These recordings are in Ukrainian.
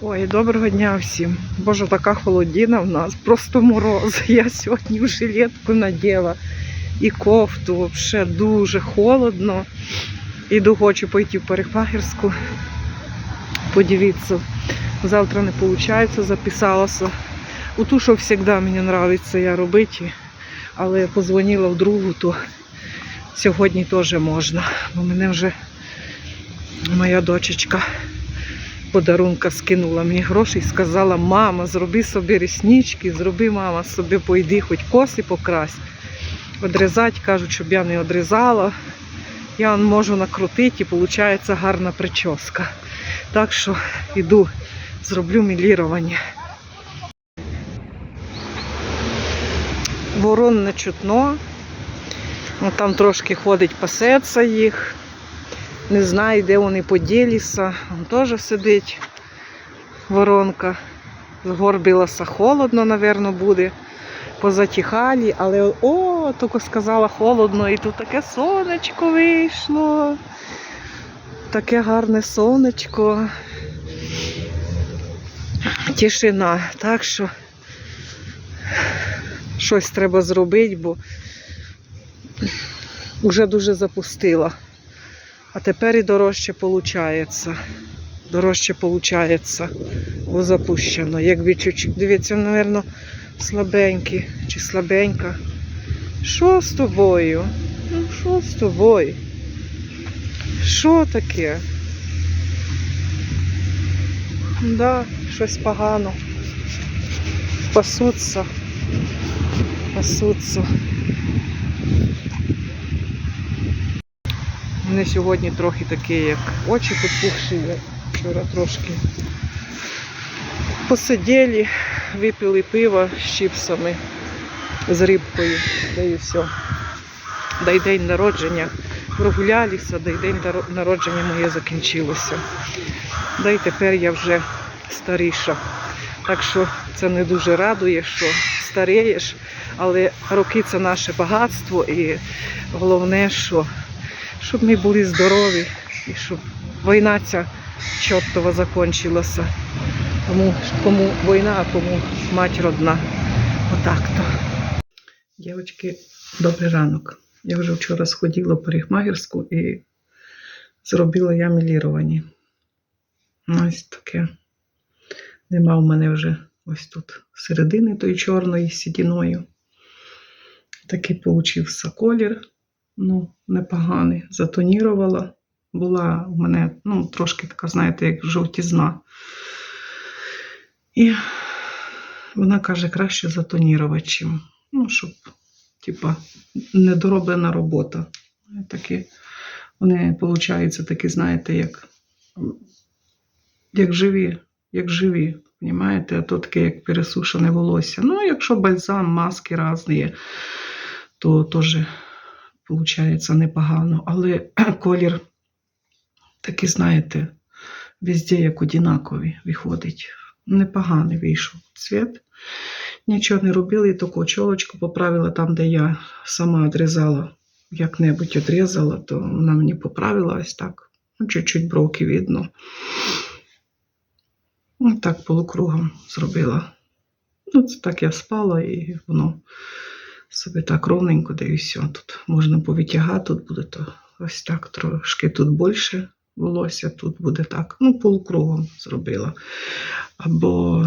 Ой, доброго дня всім. Боже, така холодина в нас, просто мороз. Я сьогодні в жилетку наділа і кофту. Взагалі дуже холодно. Іду, хочу пойти в парикмахерську. Подивіться. Завтра не виходить, записалася. У ту, що завжди мені подобається я робити. Але я позвонила в другу, то сьогодні теж можна. Бо мене вже моя дочечка подарунка скинула мені гроші і сказала, мама, зроби собі реснички, зроби, мама, собі пойди, хоч коси покрась. Одрізати, кажуть, щоб я не одрізала. Я можу накрутити і виходить гарна прическа. Так що йду, зроблю мілірування. Ворон не чутно. Там трошки ходить, пасеться їх. Не знаю, де вони поділися. Там теж сидить воронка. Згорбилася холодно, напевно, буде. Позатіхалі, але о, тільки сказала холодно, і тут таке сонечко вийшло. Таке гарне сонечко. Тишина. Так що щось треба зробити, бо вже дуже запустила. А тепер і дорожче виходить. Дорожче виходить, бо запущено. Якби чуть-чуть. Дивіться, мабуть, слабенький чи слабенька. Що з тобою? Ну, що з тобою? Що таке? Да, щось погано. Пасуться. Пасуться. Вони сьогодні трохи такі, як очі підпухші. Я вчора трошки посиділи, випили пиво з чіпсами, з рибкою, да і все. Да й день народження. Прогулялися, да й день народження моє закінчилося. Да й тепер я вже старіша. Так що це не дуже радує, що старієш, але роки це наше багатство і головне, що щоб ми були здорові і щоб війна ця чортова закінчилася. Тому кому війна, а кому мать родна. Отак-то. Дівчатки, добрий ранок. Я вже вчора сходила в парикмахерську і зробила я мілірування. Ось таке. Нема в мене вже ось тут середини тої чорної сідіною. Такий получився колір ну, непоганий. Затонірувала. Була у мене ну, трошки така, знаєте, як жовтізна. І вона каже, краще затонірувати, ну, щоб, типа, недороблена робота. Такі, вони, виходить, такі, знаєте, як, як живі, як живі. Понімаєте, а то таке, як пересушене волосся. Ну, якщо бальзам, маски різні, то теж виходить непогано. Але колір такий, знаєте, везде як одинаковий виходить. Непоганий вийшов цвіт. Нічого не робила, і таку чолочку поправила там, де я сама відрізала, як-небудь відрізала, то вона мені поправила ось так. Ну, чуть-чуть бровки видно. Ну, так полукругом зробила. Ну, це так я спала, і воно собі так ровненько, де і все. Тут можна повитягати, тут буде то ось так трошки тут більше волосся, тут буде так. Ну, полукругом зробила. Або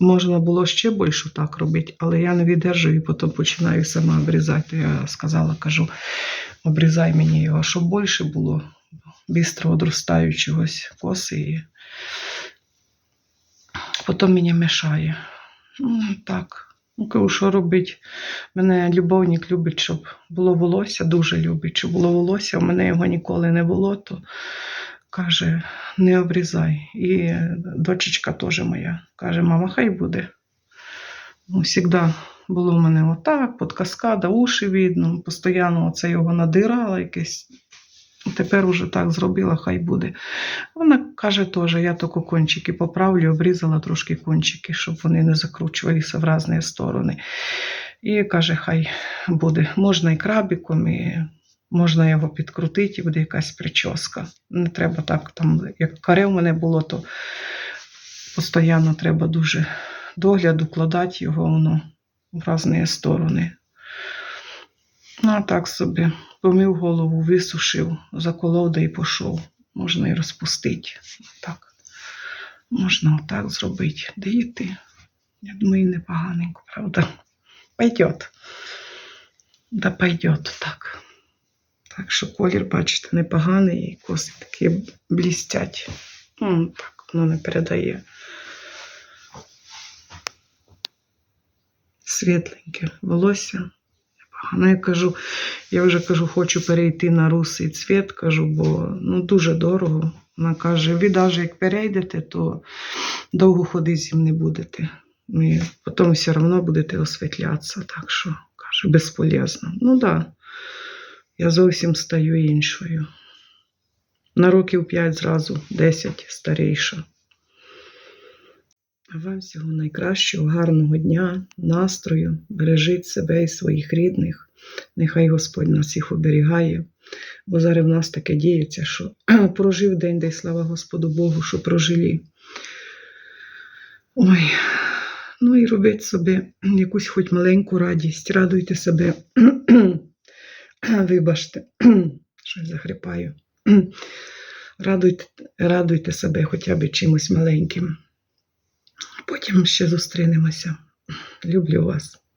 можна було ще більше так робити, але я не віддержую і потім починаю сама обрізати. Я сказала, кажу, обрізай мені його, щоб більше було бістро одростаючогось коси. І потім мені мешає. Ну, так. Ну, кажу, що робить? Мене любовник любить, щоб було волосся, дуже любить, щоб було волосся. У мене його ніколи не було, то каже, не обрізай. І дочечка теж моя каже, мама, хай буде. Ну, Завжди було в мене отак, під каскада, уші видно, постійно це його надирала якесь. Тепер уже так зробила, хай буде. Вона каже теж, я тільки кончики поправлю, обрізала трошки кончики, щоб вони не закручувалися в різні сторони. І каже, хай буде. Можна і крабіком, і можна його підкрутити, і буде якась прическа. Не треба так, там, як каре в мене було, то Постійно треба дуже догляд, укладати його воно в різні сторони. Ну, а так собі помив голову, висушив, заколов да і пішов. Можна і розпустити. Так. Можна отак зробити. Діти. Я думаю, непоганенько, правда? Пойдет. Да пойдет так. Так що колір, бачите, непоганий, і коси такі блістять. Ну, так, воно не передає. Світленьке волосся. Непогано. Я кажу, я вже кажу, хочу перейти на русий цвіт, кажу, бо ну, дуже дорого. Вона каже, ви навіть як перейдете, то довго ходити з не будете. І потім все одно будете освітлятися. Так що, каже, безполезно. Ну так. Да. Я зовсім стаю іншою. На років 5 зразу, 10 старіша. А вам всього найкращого, гарного дня, настрою. Бережіть себе і своїх рідних. Нехай Господь нас їх оберігає. Бо зараз в нас таке діється, що прожив день, дай слава Господу Богу, що прожилі. Ой, ну і робіть собі якусь хоч маленьку радість, радуйте себе. Вибачте, щось захрипаю. Радуйте, радуйте себе хоча б чимось маленьким. Потім ще зустрінемося. Люблю вас.